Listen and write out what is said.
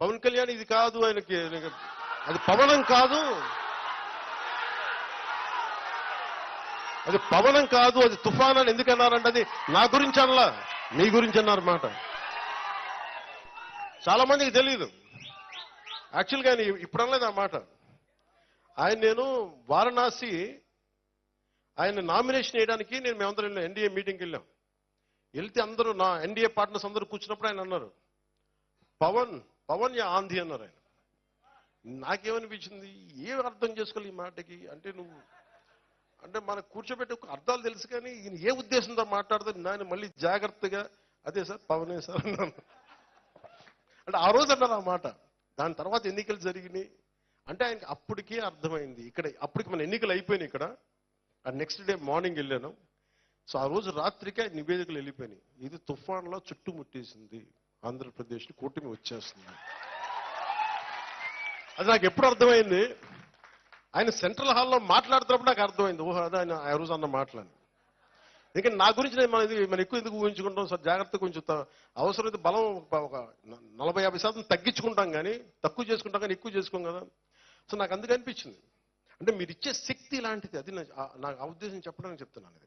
పవన్ కళ్యాణ్ ఇది కాదు ఆయనకి అది పవనం కాదు. అది పవనం కాదు అది తుఫాన్ అని ఎందుకు అన్నారంటే అది నా గురించి అనలా మీ గురించి అన్నారు మాట. చాలా మందికి తెలియదు యాక్చువల్గా ఆయన ఇప్పుడు అనలేదు ఆ మాట. ఆయన నేను వారణాసి ఆయన నామినేషన్ వేయడానికి నేను మేమందరం వెళ్ళాం ఎన్డీఏ మీటింగ్కి వెళ్ళాం. వెళ్తే అందరూ నా ఎన్డీఏ పార్ట్నర్స్ అందరూ కూర్చున్నప్పుడు ఆయన అన్నారు పవన్ పవన్ యా ఆంధీ అన్నారు ఆయన. నాకేమనిపించింది? ఏం అర్థం చేసుకోవాలి ఈ మాటకి? అంటే నువ్వు అంటే మనకు కూర్చోబెట్టి ఒక అర్థాలు తెలుసు కానీ ఈయన ఏ ఉద్దేశంతో మాట్లాడుతుంది నాయన మళ్ళీ జాగ్రత్తగా అదే సార్ పవనే సార్ అన్నాను. అంటే ఆ రోజు అన్నారు ఆ మాట. దాని తర్వాత ఎన్నికలు జరిగినాయి. అంటే ఆయనకి అప్పటికే అర్థమైంది. ఇక్కడ అప్పటికి మన ఎన్నికలు అయిపోయినాయి ఇక్కడ. ఆ నెక్స్ట్ డే మార్నింగ్ వెళ్ళాను. సో ఆ రోజు రాత్రికే నివేదికలు వెళ్ళిపోయినాయి. ఇది తుఫాన్లో చుట్టుముట్టేసింది. ఆంధ్రప్రదేశ్ కూటమి వచ్చేస్తుంది. అది నాకు ఎప్పుడు అర్థమైంది? ఆయన సెంట్రల్ హాల్లో మాట్లాడుతున్నప్పుడు నాకు అర్థమైంది. ఊహ అదే ఆయన ఆ రోజు అన్న మాట్లాడి ఎందుకంటే నా గురించి నేను మన ఇది మనం ఎక్కువ ఎందుకు ఊహించుకుంటాం? సార్ జాగ్రత్తగా కొంచెం త- అవసరమైతే బలం ఒక- నలభై యాభై శాతం తగ్గించుకుంటాం కానీ తక్కువ చేసుకుంటాం కానీ ఎక్కువ చేసుకోం కదా. సో నాకు అందుకు అనిపించింది. అంటే మీరు ఇచ్చే శక్తి లాంటిది అది నాకు ఆ ఉద్దేశం చెప్పడానికి చెప్తున్నాను ఇది.